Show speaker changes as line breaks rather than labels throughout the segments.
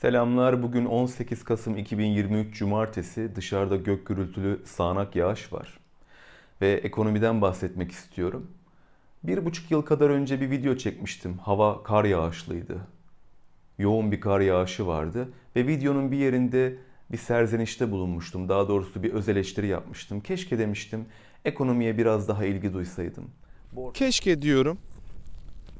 Selamlar. Bugün 18 Kasım 2023 Cumartesi. Dışarıda gök gürültülü sağanak yağış var. Ve ekonomiden bahsetmek istiyorum. Bir buçuk yıl kadar önce bir video çekmiştim. Hava kar yağışlıydı. Yoğun bir kar yağışı vardı. Ve videonun bir yerinde bir serzenişte bulunmuştum. Daha doğrusu bir öz eleştiri yapmıştım. Keşke demiştim ekonomiye biraz daha ilgi duysaydım.
Keşke diyorum.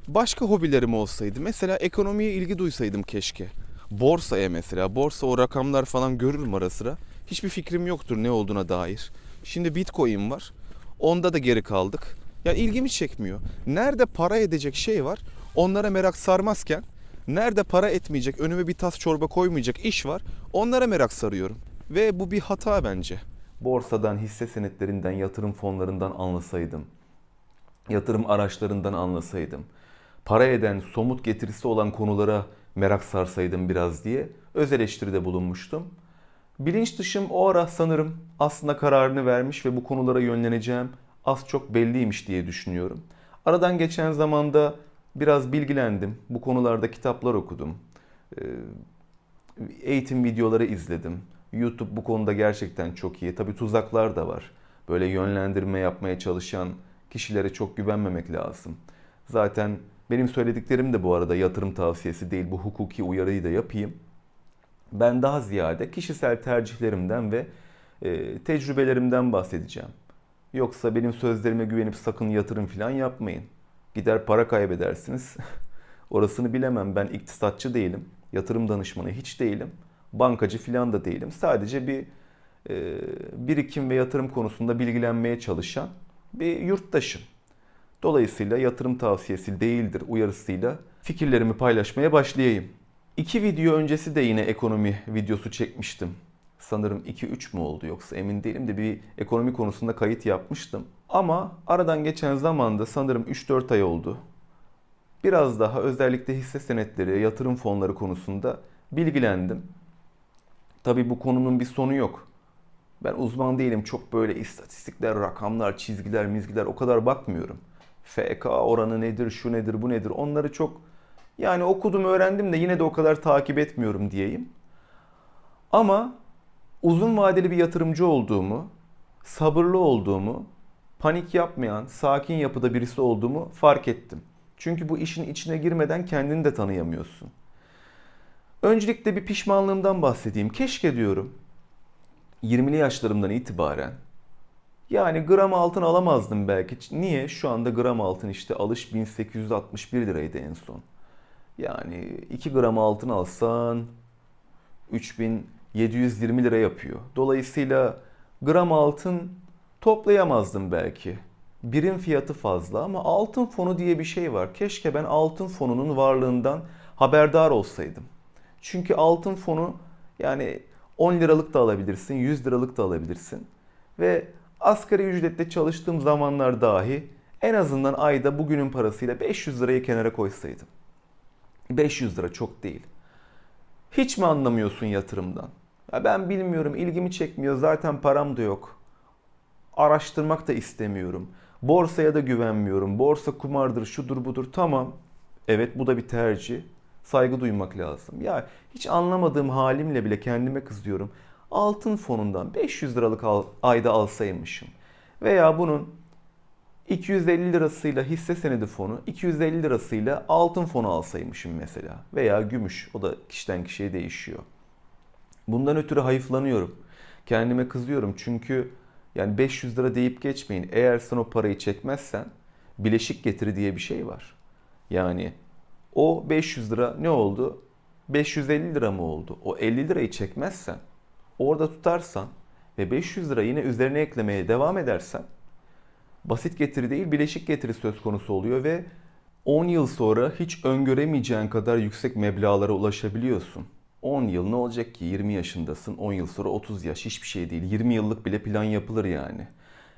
Başka hobilerim olsaydı. Mesela ekonomiye ilgi duysaydım keşke. Borsaya mesela. Borsa o rakamlar falan görürüm ara sıra. Hiçbir fikrim yoktur ne olduğuna dair. Şimdi Bitcoin var. Onda da geri kaldık. Yani ilgimi çekmiyor. Nerede para edecek şey var onlara merak sarmazken nerede para etmeyecek önüme bir tas çorba koymayacak iş var onlara merak sarıyorum. Ve bu bir hata bence.
borsadan, hisse senetlerinden, yatırım fonlarından anlasaydım, yatırım araçlarından anlasaydım, para eden, somut getirisi olan konulara merak sarsaydım biraz diye öz eleştiride bulunmuştum. Bilinç dışım o ara sanırım aslında kararını vermiş ve bu konulara yönleneceğim az çok belliymiş diye düşünüyorum. Aradan geçen zamanda biraz bilgilendim. Bu konularda kitaplar okudum. Eğitim videoları izledim. YouTube bu konuda gerçekten çok iyi. Tabii tuzaklar da var. Böyle yönlendirme yapmaya çalışan kişilere çok güvenmemek lazım. Zaten benim söylediklerim de bu arada yatırım tavsiyesi değil. Bu hukuki uyarıyı da yapayım. Ben daha ziyade kişisel tercihlerimden ve e, tecrübelerimden bahsedeceğim. Yoksa benim sözlerime güvenip sakın yatırım falan yapmayın. Gider para kaybedersiniz. Orasını bilemem. Ben iktisatçı değilim. Yatırım danışmanı hiç değilim. Bankacı falan da değilim. Sadece bir e, birikim ve yatırım konusunda bilgilenmeye çalışan bir yurttaşım. Dolayısıyla yatırım tavsiyesi değildir uyarısıyla fikirlerimi paylaşmaya başlayayım. İki video öncesi de yine ekonomi videosu çekmiştim. Sanırım 2-3 mü oldu yoksa emin değilim de bir ekonomi konusunda kayıt yapmıştım. Ama aradan geçen zamanda sanırım 3-4 ay oldu. Biraz daha özellikle hisse senetleri, yatırım fonları konusunda bilgilendim. Tabii bu konunun bir sonu yok. Ben uzman değilim. Çok böyle istatistikler, rakamlar, çizgiler, mizgiler o kadar bakmıyorum. FK oranı nedir, şu nedir, bu nedir onları çok yani okudum öğrendim de yine de o kadar takip etmiyorum diyeyim. Ama uzun vadeli bir yatırımcı olduğumu, sabırlı olduğumu, panik yapmayan, sakin yapıda birisi olduğumu fark ettim. Çünkü bu işin içine girmeden kendini de tanıyamıyorsun. Öncelikle bir pişmanlığımdan bahsedeyim. Keşke diyorum 20'li yaşlarımdan itibaren yani gram altın alamazdım belki. Niye? Şu anda gram altın işte alış 1861 liraydı en son. Yani 2 gram altın alsan 3720 lira yapıyor. Dolayısıyla gram altın toplayamazdım belki. Birim fiyatı fazla ama altın fonu diye bir şey var. Keşke ben altın fonunun varlığından haberdar olsaydım. Çünkü altın fonu yani 10 liralık da alabilirsin, 100 liralık da alabilirsin. Ve asgari ücretle çalıştığım zamanlar dahi en azından ayda bugünün parasıyla 500 lirayı kenara koysaydım. 500 lira çok değil. Hiç mi anlamıyorsun yatırımdan? Ya ben bilmiyorum, ilgimi çekmiyor, zaten param da yok. Araştırmak da istemiyorum. Borsaya da güvenmiyorum. Borsa kumardır, şudur budur. Tamam. Evet bu da bir tercih. Saygı duymak lazım. Ya hiç anlamadığım halimle bile kendime kızıyorum. Altın fonundan 500 liralık al, ayda alsaymışım. Veya bunun 250 lirasıyla hisse senedi fonu, 250 lirasıyla altın fonu alsaymışım mesela. Veya gümüş. O da kişiden kişiye değişiyor. Bundan ötürü hayıflanıyorum. Kendime kızıyorum çünkü yani 500 lira deyip geçmeyin. Eğer sen o parayı çekmezsen bileşik getiri diye bir şey var. Yani o 500 lira ne oldu? 550 lira mı oldu? O 50 lirayı çekmezsen, orada tutarsan ve 500 lira yine üzerine eklemeye devam edersen basit getiri değil bileşik getiri söz konusu oluyor ve 10 yıl sonra hiç öngöremeyeceğin kadar yüksek meblağlara ulaşabiliyorsun. 10 yıl ne olacak ki? 20 yaşındasın. 10 yıl sonra 30 yaş hiçbir şey değil. 20 yıllık bile plan yapılır yani.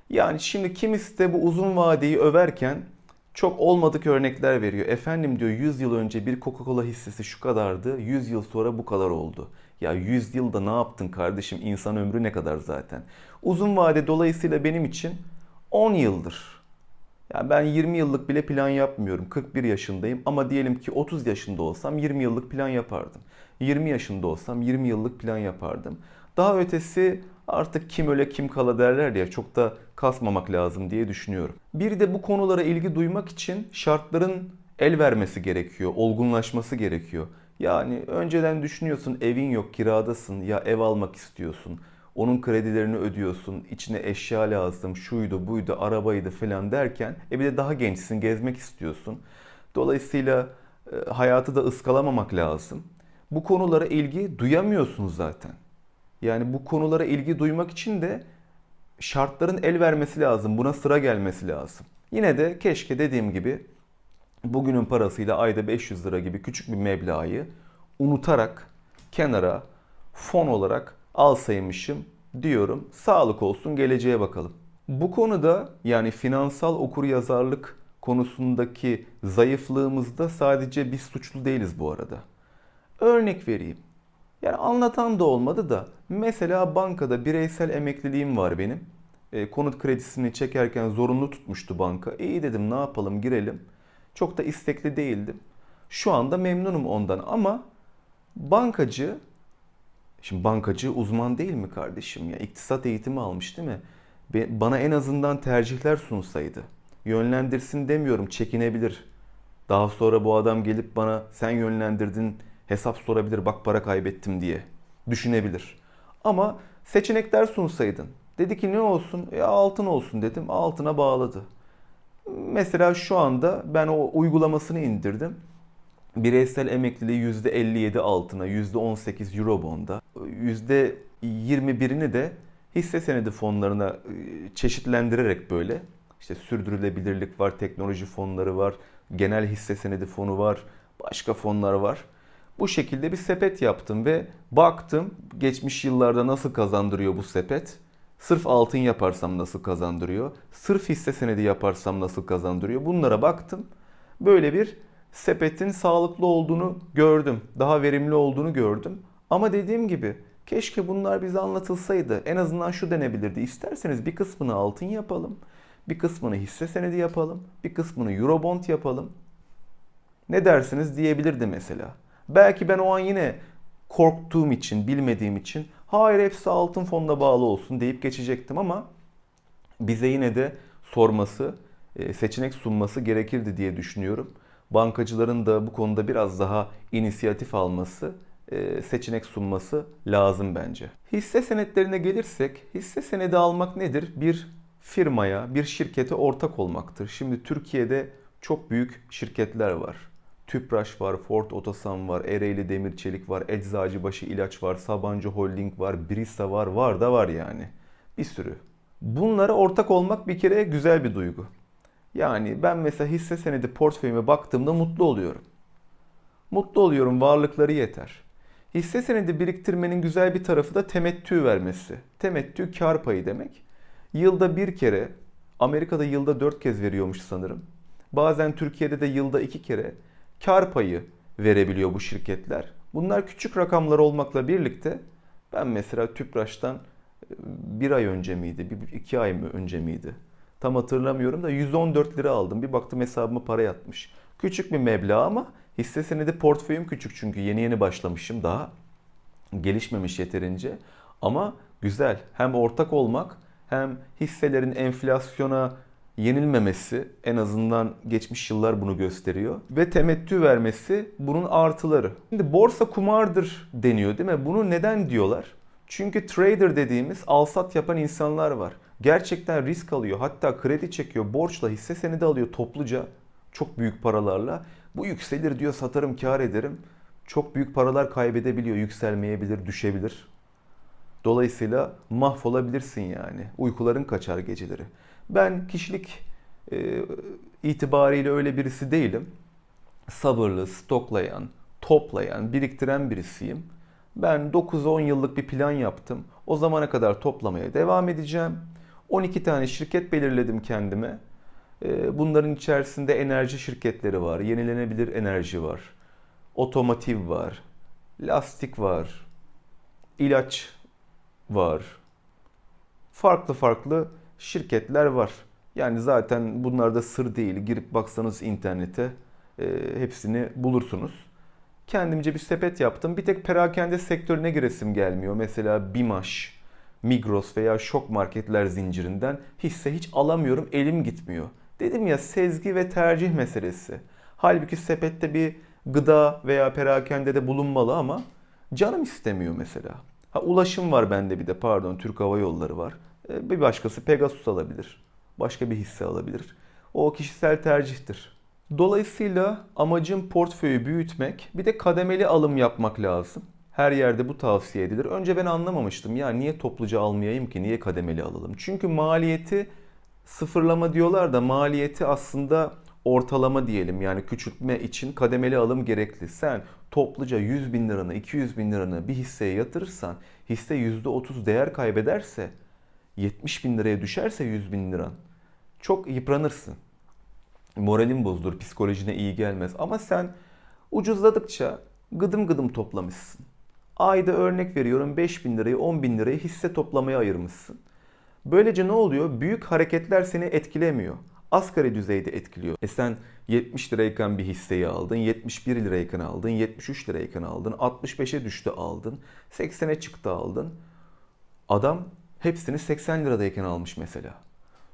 Yani şimdi kimisi de bu uzun vadeyi överken çok olmadık örnekler veriyor. Efendim diyor 100 yıl önce bir Coca-Cola hissesi şu kadardı. 100 yıl sonra bu kadar oldu. Ya 100 yılda ne yaptın kardeşim? İnsan ömrü ne kadar zaten? Uzun vade dolayısıyla benim için 10 yıldır. Yani ben 20 yıllık bile plan yapmıyorum. 41 yaşındayım ama diyelim ki 30 yaşında olsam 20 yıllık plan yapardım. 20 yaşında olsam 20 yıllık plan yapardım. Daha ötesi artık kim öle kim kala derler ya çok da kasmamak lazım diye düşünüyorum. Bir de bu konulara ilgi duymak için şartların el vermesi gerekiyor, olgunlaşması gerekiyor. Yani önceden düşünüyorsun evin yok kiradasın ya ev almak istiyorsun. Onun kredilerini ödüyorsun, içine eşya lazım, şuydu buydu, arabaydı falan derken e bir de daha gençsin, gezmek istiyorsun. Dolayısıyla e, hayatı da ıskalamamak lazım. Bu konulara ilgi duyamıyorsun zaten. Yani bu konulara ilgi duymak için de şartların el vermesi lazım. Buna sıra gelmesi lazım. Yine de keşke dediğim gibi bugünün parasıyla ayda 500 lira gibi küçük bir meblağı unutarak kenara fon olarak alsaymışım diyorum. Sağlık olsun geleceğe bakalım. Bu konuda yani finansal okuryazarlık konusundaki zayıflığımızda sadece biz suçlu değiliz bu arada. Örnek vereyim. Yani anlatan da olmadı da mesela bankada bireysel emekliliğim var benim. E, konut kredisini çekerken zorunlu tutmuştu banka. İyi dedim ne yapalım girelim. Çok da istekli değildim. Şu anda memnunum ondan ama bankacı Şimdi bankacı uzman değil mi kardeşim ya? İktisat eğitimi almış değil mi? Bana en azından tercihler sunsaydı. Yönlendirsin demiyorum, çekinebilir. Daha sonra bu adam gelip bana sen yönlendirdin, hesap sorabilir, bak para kaybettim diye düşünebilir. Ama seçenekler sunsaydın. Dedi ki ne olsun? Ya altın olsun dedim. Altına bağladı. Mesela şu anda ben o uygulamasını indirdim. Bireysel emekliliği %57 altına, %18 Eurobond'a, %21'ini de hisse senedi fonlarına e, çeşitlendirerek böyle işte sürdürülebilirlik var, teknoloji fonları var, genel hisse senedi fonu var, başka fonlar var. Bu şekilde bir sepet yaptım ve baktım geçmiş yıllarda nasıl kazandırıyor bu sepet. Sırf altın yaparsam nasıl kazandırıyor? Sırf hisse senedi yaparsam nasıl kazandırıyor? Bunlara baktım. Böyle bir sepetin sağlıklı olduğunu gördüm. Daha verimli olduğunu gördüm. Ama dediğim gibi keşke bunlar bize anlatılsaydı. En azından şu denebilirdi. İsterseniz bir kısmını altın yapalım. Bir kısmını hisse senedi yapalım. Bir kısmını eurobond yapalım. Ne dersiniz diyebilirdi mesela. Belki ben o an yine korktuğum için, bilmediğim için hayır hepsi altın fonuna bağlı olsun deyip geçecektim ama bize yine de sorması, e, seçenek sunması gerekirdi diye düşünüyorum. Bankacıların da bu konuda biraz daha inisiyatif alması, e, seçenek sunması lazım bence. Hisse senetlerine gelirsek, hisse senedi almak nedir? Bir firmaya, bir şirkete ortak olmaktır. Şimdi Türkiye'de çok büyük şirketler var. Tüpraş var, Ford Otosan var, Ereğli Demir Çelik var, Eczacıbaşı İlaç var, Sabancı Holding var, Brisa var, var da var yani. Bir sürü. Bunlara ortak olmak bir kere güzel bir duygu. Yani ben mesela hisse senedi portföyüme baktığımda mutlu oluyorum. Mutlu oluyorum, varlıkları yeter. Hisse senedi biriktirmenin güzel bir tarafı da temettü vermesi. Temettü kar payı demek. Yılda bir kere, Amerika'da yılda dört kez veriyormuş sanırım. Bazen Türkiye'de de yılda iki kere kar payı verebiliyor bu şirketler. Bunlar küçük rakamlar olmakla birlikte ben mesela Tüpraş'tan e, bir ay önce miydi, bir, iki ay mı önce miydi? Tam hatırlamıyorum da 114 lira aldım. Bir baktım hesabıma para yatmış. Küçük bir meblağ ama hisse senedi portföyüm küçük çünkü yeni yeni başlamışım daha. Gelişmemiş yeterince. Ama güzel. Hem ortak olmak hem hisselerin enflasyona yenilmemesi en azından geçmiş yıllar bunu gösteriyor. Ve temettü vermesi bunun artıları. Şimdi borsa kumardır deniyor değil mi? Bunu neden diyorlar? Çünkü trader dediğimiz alsat yapan insanlar var. Gerçekten risk alıyor. Hatta kredi çekiyor. Borçla hisse senedi alıyor topluca. Çok büyük paralarla. Bu yükselir diyor satarım kar ederim. Çok büyük paralar kaybedebiliyor. Yükselmeyebilir, düşebilir. Dolayısıyla mahvolabilirsin yani. Uykuların kaçar geceleri. Ben kişilik e, itibariyle öyle birisi değilim. Sabırlı, stoklayan, toplayan, biriktiren birisiyim. Ben 9-10 yıllık bir plan yaptım. O zamana kadar toplamaya devam edeceğim. 12 tane şirket belirledim kendime. E, Bunların içerisinde enerji şirketleri var, yenilenebilir enerji var, otomotiv var, lastik var, ilaç var. Farklı farklı şirketler var. Yani zaten bunlar da sır değil. Girip baksanız internete e, hepsini bulursunuz. Kendimce bir sepet yaptım. Bir tek perakende sektörüne giresim gelmiyor. Mesela Bimaş, Migros veya şok marketler zincirinden hisse hiç alamıyorum. Elim gitmiyor. Dedim ya sezgi ve tercih meselesi. Halbuki sepette bir gıda veya perakendede bulunmalı ama canım istemiyor mesela. Ha ulaşım var bende bir de pardon Türk Hava Yolları var. E, Bir başkası Pegasus alabilir. Başka bir hisse alabilir. O kişisel tercihtir. Dolayısıyla amacım portföyü büyütmek, bir de kademeli alım yapmak lazım. Her yerde bu tavsiye edilir. Önce ben anlamamıştım ya niye topluca almayayım ki, niye kademeli alalım? Çünkü maliyeti sıfırlama diyorlar da maliyeti aslında ortalama diyelim. Yani küçültme için kademeli alım gerekli. Sen topluca 100 bin liranı, 200 bin liranı bir hisseye yatırırsan hisse %30 değer kaybederse 70 bin liraya düşerse 100 bin liran çok yıpranırsın. Moralin bozulur, psikolojine iyi gelmez. Ama sen ucuzladıkça gıdım gıdım toplamışsın. Ayda örnek veriyorum 5 bin lirayı 10 bin lirayı hisse toplamaya ayırmışsın. Böylece ne oluyor? Büyük hareketler seni etkilemiyor. Asgari düzeyde etkiliyor. E sen 70 lirayken bir hisseyi aldın, 71 lirayken aldın, 73 lirayken aldın, 65'e düştü aldın, 80'e çıktı aldın. Adam hepsini 80 liradayken almış mesela.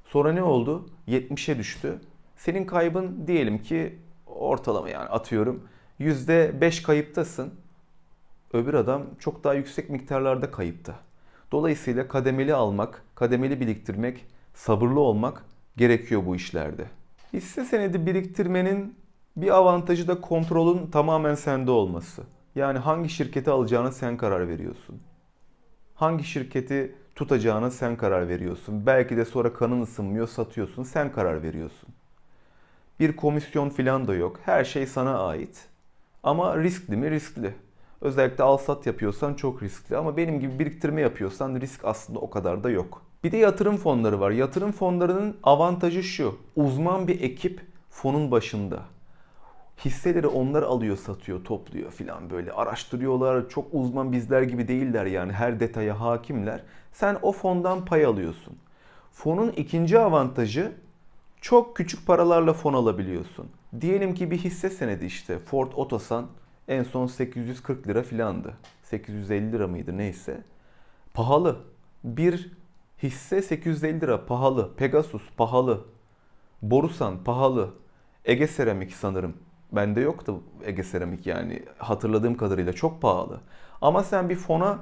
Sonra ne oldu? 70'e düştü. Senin kaybın diyelim ki ortalama yani atıyorum %5 kayıptasın. Öbür adam çok daha yüksek miktarlarda kayıpta. Dolayısıyla kademeli almak, kademeli biriktirmek, sabırlı olmak gerekiyor bu işlerde. Hisse senedi biriktirmenin bir avantajı da kontrolün tamamen sende olması. Yani hangi şirketi alacağına sen karar veriyorsun. Hangi şirketi tutacağına sen karar veriyorsun. Belki de sonra kanın ısınmıyor, satıyorsun, sen karar veriyorsun. Bir komisyon filan da yok. Her şey sana ait. Ama riskli mi? Riskli. Özellikle al sat yapıyorsan çok riskli ama benim gibi biriktirme yapıyorsan risk aslında o kadar da yok. Bir de yatırım fonları var. Yatırım fonlarının avantajı şu. Uzman bir ekip fonun başında. Hisseleri onlar alıyor, satıyor, topluyor filan böyle araştırıyorlar. Çok uzman bizler gibi değiller yani her detaya hakimler. Sen o fondan pay alıyorsun. Fonun ikinci avantajı çok küçük paralarla fon alabiliyorsun. Diyelim ki bir hisse senedi işte Ford Otosan en son 840 lira filandı. 850 lira mıydı neyse. Pahalı. Bir hisse 850 lira pahalı. Pegasus pahalı. Borusan pahalı. Ege Seramik sanırım. Bende yoktu Ege Seramik yani hatırladığım kadarıyla çok pahalı. Ama sen bir fona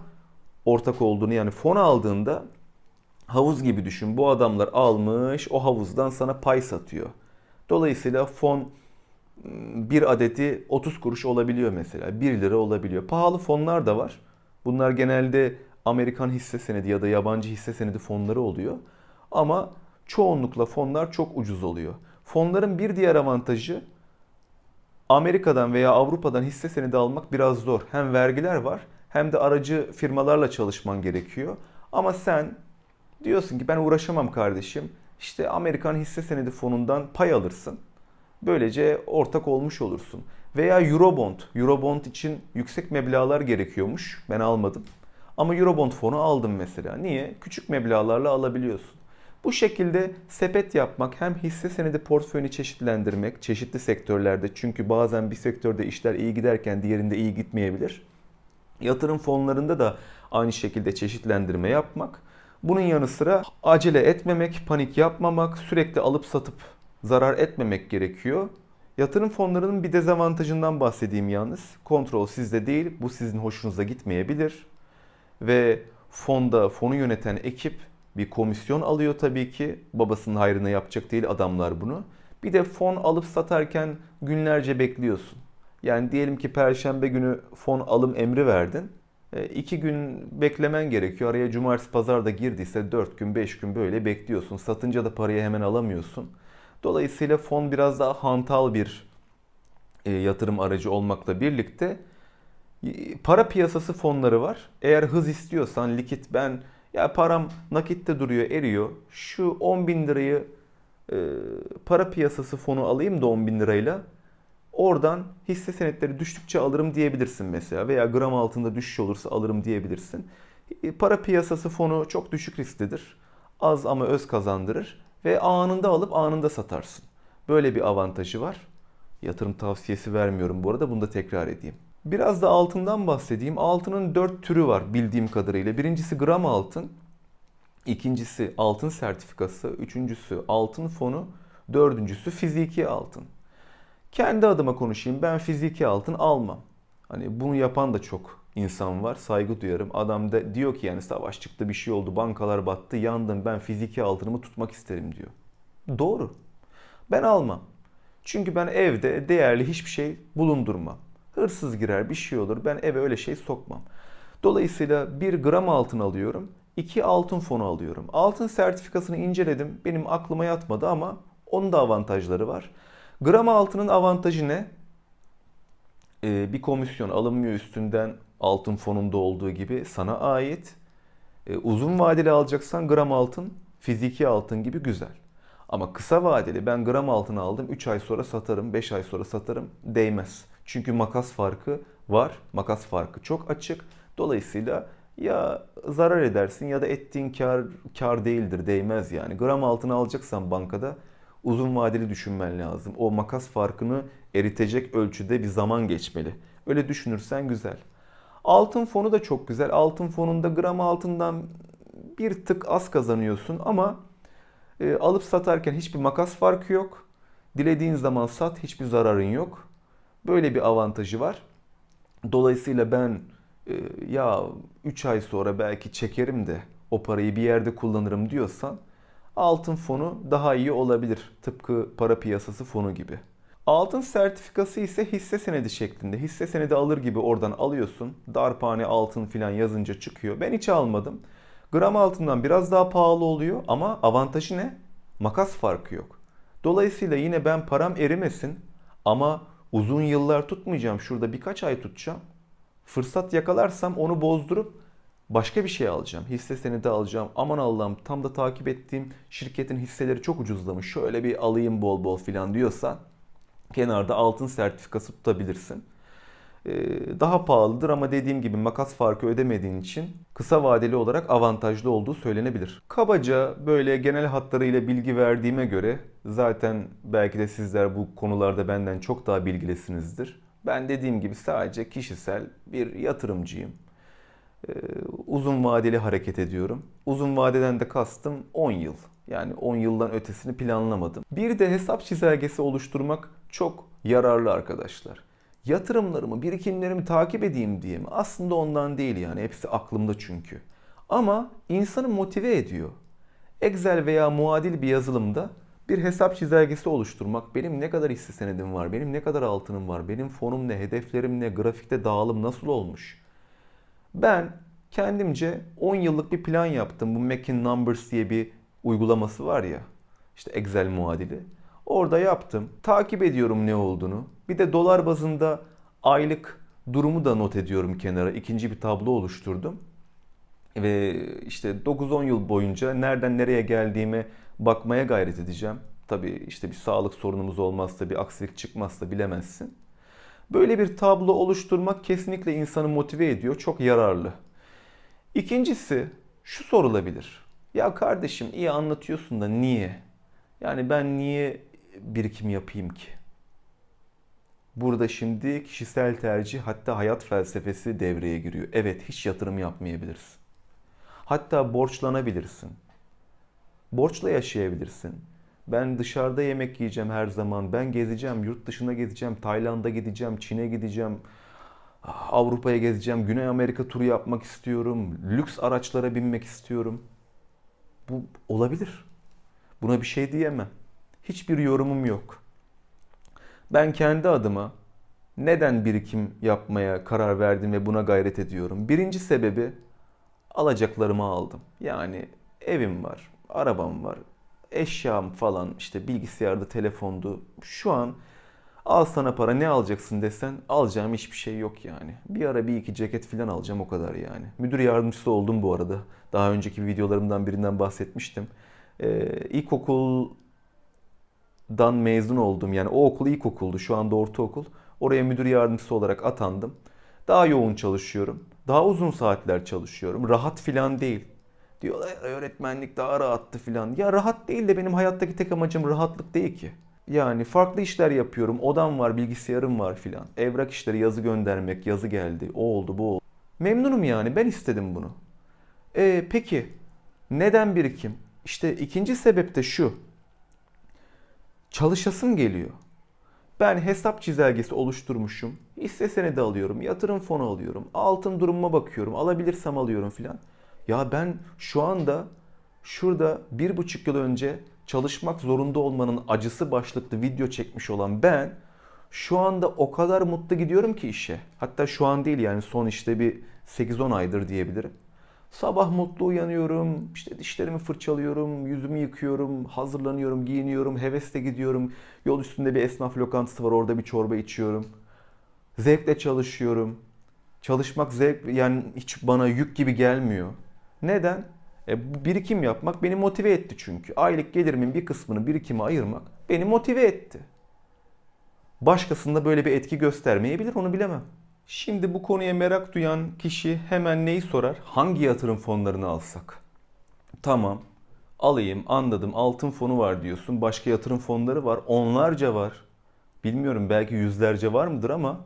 ortak olduğunu yani fon aldığında havuz gibi düşün. Bu adamlar almış o havuzdan sana pay satıyor. Dolayısıyla fon bir adeti 30 kuruş olabiliyor mesela. 1 lira olabiliyor. Pahalı fonlar da var. Bunlar genelde Amerikan hisse senedi ya da yabancı hisse senedi fonları oluyor. Ama çoğunlukla fonlar çok ucuz oluyor. Fonların bir diğer avantajı Amerika'dan veya Avrupa'dan hisse senedi almak biraz zor. Hem vergiler var hem de aracı firmalarla çalışman gerekiyor. Ama sen diyorsun ki ben uğraşamam kardeşim. İşte Amerikan hisse senedi fonundan pay alırsın. Böylece ortak olmuş olursun. Veya Eurobond. Eurobond için yüksek meblağlar gerekiyormuş. Ben almadım. Ama Eurobond fonu aldım mesela. Niye? Küçük meblağlarla alabiliyorsun. Bu şekilde sepet yapmak hem hisse senedi portföyünü çeşitlendirmek çeşitli sektörlerde çünkü bazen bir sektörde işler iyi giderken diğerinde iyi gitmeyebilir. Yatırım fonlarında da aynı şekilde çeşitlendirme yapmak. Bunun yanı sıra acele etmemek, panik yapmamak, sürekli alıp satıp zarar etmemek gerekiyor. Yatırım fonlarının bir dezavantajından bahsedeyim yalnız. Kontrol sizde değil, bu sizin hoşunuza gitmeyebilir. Ve fonda fonu yöneten ekip bir komisyon alıyor tabii ki. Babasının hayrına yapacak değil adamlar bunu. Bir de fon alıp satarken günlerce bekliyorsun. Yani diyelim ki perşembe günü fon alım emri verdin. E, iki gün beklemen gerekiyor. Araya cumartesi pazar da girdiyse 4 gün 5 gün böyle bekliyorsun. Satınca da parayı hemen alamıyorsun. Dolayısıyla fon biraz daha hantal bir e, yatırım aracı olmakla birlikte para piyasası fonları var. Eğer hız istiyorsan likit ben ya param nakitte duruyor eriyor. Şu 10 bin lirayı e, para piyasası fonu alayım da 10 bin lirayla. Oradan hisse senetleri düştükçe alırım diyebilirsin mesela. Veya gram altında düşüş olursa alırım diyebilirsin. E, Para piyasası fonu çok düşük risklidir. Az ama öz kazandırır. ve anında alıp anında satarsın. Böyle bir avantajı var. Yatırım tavsiyesi vermiyorum bu arada bunu da tekrar edeyim. Biraz da altından bahsedeyim. Altının dört türü var bildiğim kadarıyla. Birincisi gram altın. İkincisi altın sertifikası. Üçüncüsü altın fonu. Dördüncüsü fiziki altın. Kendi adıma konuşayım. Ben fiziki altın almam. Hani bunu yapan da çok insan var. Saygı duyarım. Adam da diyor ki yani savaş çıktı bir şey oldu. Bankalar battı. Yandım. Ben fiziki altınımı tutmak isterim diyor. Doğru. Ben almam. Çünkü ben evde değerli hiçbir şey bulundurmam. Hırsız girer bir şey olur. Ben eve öyle şey sokmam. Dolayısıyla bir gram altın alıyorum. iki altın fonu alıyorum. Altın sertifikasını inceledim. Benim aklıma yatmadı ama onun da avantajları var. Gram altının avantajı ne? Ee, bir komisyon alınmıyor üstünden altın fonunda olduğu gibi sana ait. Ee, uzun vadeli alacaksan gram altın fiziki altın gibi güzel. Ama kısa vadeli ben gram altın aldım 3 ay sonra satarım 5 ay sonra satarım değmez. Çünkü makas farkı var. Makas farkı çok açık. Dolayısıyla ya zarar edersin ya da ettiğin kar kar değildir değmez yani. Gram altın alacaksan bankada uzun vadeli düşünmen lazım. O makas farkını eritecek ölçüde bir zaman geçmeli. Öyle düşünürsen güzel. Altın fonu da çok güzel. Altın fonunda gram altından bir tık az kazanıyorsun ama e, alıp satarken hiçbir makas farkı yok. Dilediğin zaman sat hiçbir zararın yok. Böyle bir avantajı var. Dolayısıyla ben e, ya 3 ay sonra belki çekerim de o parayı bir yerde kullanırım diyorsan altın fonu daha iyi olabilir. Tıpkı para piyasası fonu gibi. Altın sertifikası ise hisse senedi şeklinde. Hisse senedi alır gibi oradan alıyorsun. Darphane altın filan yazınca çıkıyor. Ben hiç almadım. Gram altından biraz daha pahalı oluyor ama avantajı ne? Makas farkı yok. Dolayısıyla yine ben param erimesin ama uzun yıllar tutmayacağım. Şurada birkaç ay tutacağım. Fırsat yakalarsam onu bozdurup başka bir şey alacağım. Hisse senedi alacağım. Aman Allah'ım tam da takip ettiğim şirketin hisseleri çok ucuzlamış. Şöyle bir alayım bol bol filan diyorsan kenarda altın sertifikası tutabilirsin. Ee, Daha pahalıdır ama dediğim gibi makas farkı ödemediğin için kısa vadeli olarak avantajlı olduğu söylenebilir. Kabaca böyle genel hatlarıyla bilgi verdiğime göre zaten belki de sizler bu konularda benden çok daha bilgilisinizdir. Ben dediğim gibi sadece kişisel bir yatırımcıyım. Ee, Uzun vadeli hareket ediyorum. Uzun vadeden de kastım 10 yıl. Yani 10 yıldan ötesini planlamadım. Bir de hesap çizelgesi oluşturmak çok yararlı arkadaşlar. Yatırımlarımı, birikimlerimi takip edeyim diye mi? Aslında ondan değil yani. Hepsi aklımda çünkü. Ama insanı motive ediyor. Excel veya muadil bir yazılımda bir hesap çizelgesi oluşturmak, benim ne kadar hisse senedim var, benim ne kadar altınım var, benim fonum ne, hedeflerim ne, grafikte dağılım nasıl olmuş? Ben kendimce 10 yıllık bir plan yaptım. Bu Making Numbers diye bir uygulaması var ya. İşte Excel muadili. Orada yaptım. Takip ediyorum ne olduğunu. Bir de dolar bazında aylık durumu da not ediyorum kenara. İkinci bir tablo oluşturdum. Ve işte 9-10 yıl boyunca nereden nereye geldiğime bakmaya gayret edeceğim. Tabii işte bir sağlık sorunumuz olmazsa, bir aksilik çıkmazsa bilemezsin. Böyle bir tablo oluşturmak kesinlikle insanı motive ediyor. Çok yararlı. İkincisi şu sorulabilir. Ya kardeşim iyi anlatıyorsun da niye? Yani ben niye birikim yapayım ki? Burada şimdi kişisel tercih hatta hayat felsefesi devreye giriyor. Evet hiç yatırım yapmayabilirsin. Hatta borçlanabilirsin. Borçla yaşayabilirsin. Ben dışarıda yemek yiyeceğim her zaman. Ben gezeceğim, yurt dışına gezeceğim, Tayland'a gideceğim, Çin'e gideceğim. Avrupa'ya gezeceğim, Güney Amerika turu yapmak istiyorum. Lüks araçlara binmek istiyorum. Bu olabilir. Buna bir şey diyemem. Hiçbir yorumum yok. Ben kendi adıma neden birikim yapmaya karar verdim ve buna gayret ediyorum? Birinci sebebi alacaklarımı aldım. Yani evim var, arabam var, eşyam falan işte bilgisayarda, telefondu. Şu an al sana para ne alacaksın desen alacağım hiçbir şey yok yani. Bir ara bir iki ceket falan alacağım o kadar yani. Müdür yardımcısı oldum bu arada. Daha önceki videolarımdan birinden bahsetmiştim. Ee, ilkokuldan mezun oldum. Yani o okul ilkokuldu. Şu anda ortaokul. Oraya müdür yardımcısı olarak atandım. Daha yoğun çalışıyorum. Daha uzun saatler çalışıyorum. Rahat filan değil. Diyorlar öğretmenlik daha rahattı filan. Ya rahat değil de benim hayattaki tek amacım rahatlık değil ki. Yani farklı işler yapıyorum. Odam var, bilgisayarım var filan. Evrak işleri, yazı göndermek, yazı geldi. O oldu, bu oldu. Memnunum yani. Ben istedim bunu. E, peki neden birikim? İşte ikinci sebep de şu. Çalışasım geliyor. Ben hesap çizelgesi oluşturmuşum. Hisse senedi alıyorum, yatırım fonu alıyorum, altın durumuma bakıyorum, alabilirsem alıyorum filan. Ya ben şu anda şurada bir buçuk yıl önce çalışmak zorunda olmanın acısı başlıklı video çekmiş olan ben şu anda o kadar mutlu gidiyorum ki işe. Hatta şu an değil yani son işte bir 8-10 aydır diyebilirim. Sabah mutlu uyanıyorum, işte dişlerimi fırçalıyorum, yüzümü yıkıyorum, hazırlanıyorum, giyiniyorum, hevesle gidiyorum. Yol üstünde bir esnaf lokantası var, orada bir çorba içiyorum. Zevkle çalışıyorum. Çalışmak zevk yani hiç bana yük gibi gelmiyor. Neden? E, birikim yapmak beni motive etti çünkü. Aylık gelirimin bir kısmını birikime ayırmak beni motive etti. Başkasında böyle bir etki göstermeyebilir onu bilemem. Şimdi bu konuya merak duyan kişi hemen neyi sorar? Hangi yatırım fonlarını alsak? Tamam. Alayım anladım altın fonu var diyorsun. Başka yatırım fonları var. Onlarca var. Bilmiyorum belki yüzlerce var mıdır ama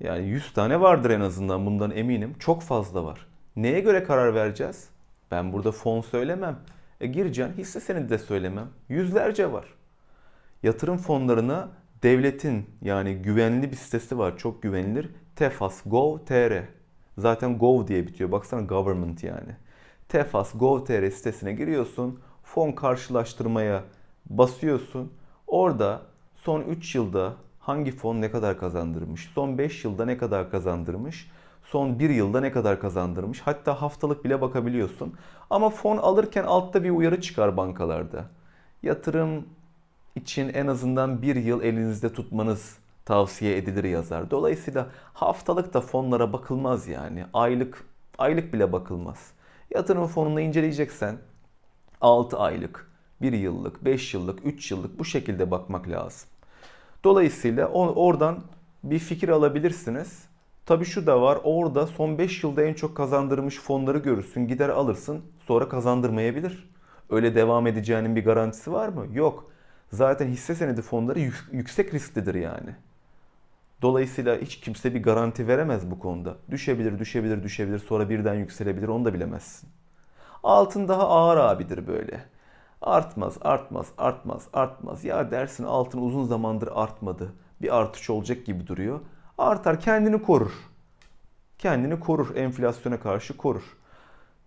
yani 100 tane vardır en azından bundan eminim. Çok fazla var. Neye göre karar vereceğiz? Ben burada fon söylemem. E gireceksin hisse senedi de söylemem. Yüzlerce var. Yatırım fonlarına devletin yani güvenli bir sitesi var. Çok güvenilir. Tefas.gov.tr Zaten gov diye bitiyor. Baksana government yani. Tefas.gov.tr sitesine giriyorsun. Fon karşılaştırmaya basıyorsun. Orada son 3 yılda hangi fon ne kadar kazandırmış? Son 5 yılda ne kadar kazandırmış? Son 1 yılda ne kadar kazandırmış? Hatta haftalık bile bakabiliyorsun. Ama fon alırken altta bir uyarı çıkar bankalarda. Yatırım için en azından bir yıl elinizde tutmanız tavsiye edilir yazar. Dolayısıyla haftalık da fonlara bakılmaz yani. Aylık aylık bile bakılmaz. Yatırım fonunu inceleyeceksen 6 aylık, 1 yıllık, 5 yıllık, 3 yıllık bu şekilde bakmak lazım. Dolayısıyla oradan bir fikir alabilirsiniz. Tabii şu da var. Orada son 5 yılda en çok kazandırmış fonları görürsün. Gider alırsın. Sonra kazandırmayabilir. Öyle devam edeceğinin bir garantisi var mı? Yok. Zaten hisse senedi fonları yük- yüksek risklidir yani. Dolayısıyla hiç kimse bir garanti veremez bu konuda. Düşebilir, düşebilir, düşebilir. Sonra birden yükselebilir. Onu da bilemezsin. Altın daha ağır abidir böyle. Artmaz, artmaz, artmaz, artmaz. Ya dersin altın uzun zamandır artmadı. Bir artış olacak gibi duruyor. Artar, kendini korur. Kendini korur, enflasyona karşı korur.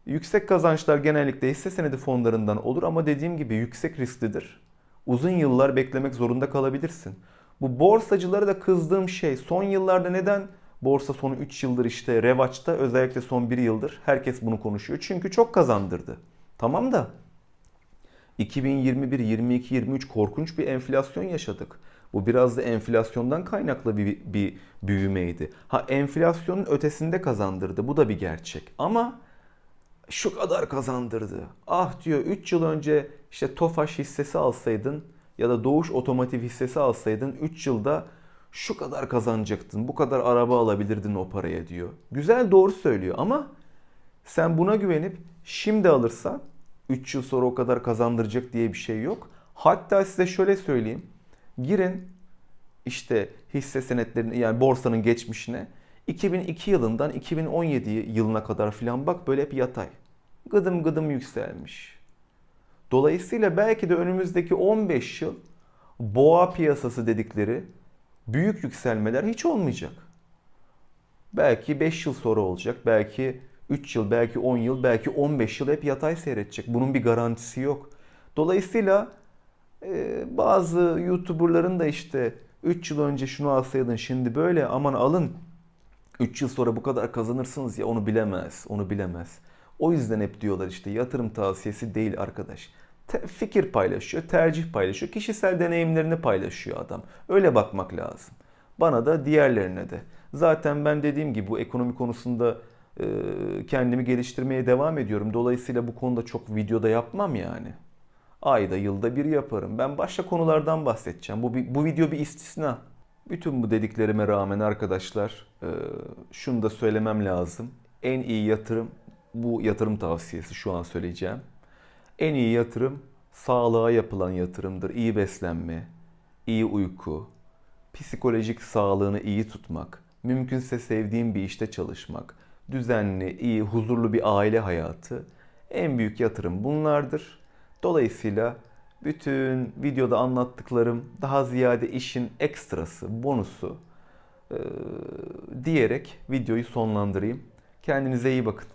Yüksek kazançlar genellikle hisse senedi fonlarından olur ama dediğim gibi yüksek risklidir. Uzun yıllar beklemek zorunda kalabilirsin. Bu borsacılara da kızdığım şey son yıllarda neden borsa son 3 yıldır işte revaçta özellikle son 1 yıldır herkes bunu konuşuyor. Çünkü çok kazandırdı. Tamam da 2021, 22, 23 korkunç bir enflasyon yaşadık. Bu biraz da enflasyondan kaynaklı bir, bir büyümeydi. Ha enflasyonun ötesinde kazandırdı. Bu da bir gerçek. Ama şu kadar kazandırdı. Ah diyor 3 yıl önce işte Tofaş hissesi alsaydın ya da Doğuş Otomotiv hissesi alsaydın 3 yılda şu kadar kazanacaktın. Bu kadar araba alabilirdin o paraya diyor. Güzel doğru söylüyor ama sen buna güvenip şimdi alırsan 3 yıl sonra o kadar kazandıracak diye bir şey yok. Hatta size şöyle söyleyeyim. Girin işte hisse senetlerinin yani borsanın geçmişine 2002 yılından 2017 yılına kadar filan bak böyle hep yatay. Gıdım gıdım yükselmiş. Dolayısıyla belki de önümüzdeki 15 yıl boğa piyasası dedikleri büyük yükselmeler hiç olmayacak. Belki 5 yıl sonra olacak, belki 3 yıl, belki 10 yıl, belki 15 yıl hep yatay seyredecek. Bunun bir garantisi yok. Dolayısıyla e, bazı YouTuber'ların da işte 3 yıl önce şunu alsaydın şimdi böyle aman alın 3 yıl sonra bu kadar kazanırsınız ya onu bilemez, onu bilemez. O yüzden hep diyorlar işte yatırım tavsiyesi değil arkadaş. Fikir paylaşıyor, tercih paylaşıyor, kişisel deneyimlerini paylaşıyor adam. Öyle bakmak lazım. Bana da diğerlerine de. Zaten ben dediğim gibi bu ekonomi konusunda e, kendimi geliştirmeye devam ediyorum. Dolayısıyla bu konuda çok videoda yapmam yani. Ayda yılda bir yaparım. Ben başka konulardan bahsedeceğim. Bu, bu video bir istisna. Bütün bu dediklerime rağmen arkadaşlar e, şunu da söylemem lazım. En iyi yatırım bu yatırım tavsiyesi şu an söyleyeceğim. En iyi yatırım sağlığa yapılan yatırımdır. İyi beslenme, iyi uyku, psikolojik sağlığını iyi tutmak, mümkünse sevdiğin bir işte çalışmak, düzenli, iyi, huzurlu bir aile hayatı en büyük yatırım bunlardır. Dolayısıyla bütün videoda anlattıklarım daha ziyade işin ekstrası, bonusu ee, diyerek videoyu sonlandırayım. Kendinize iyi bakın.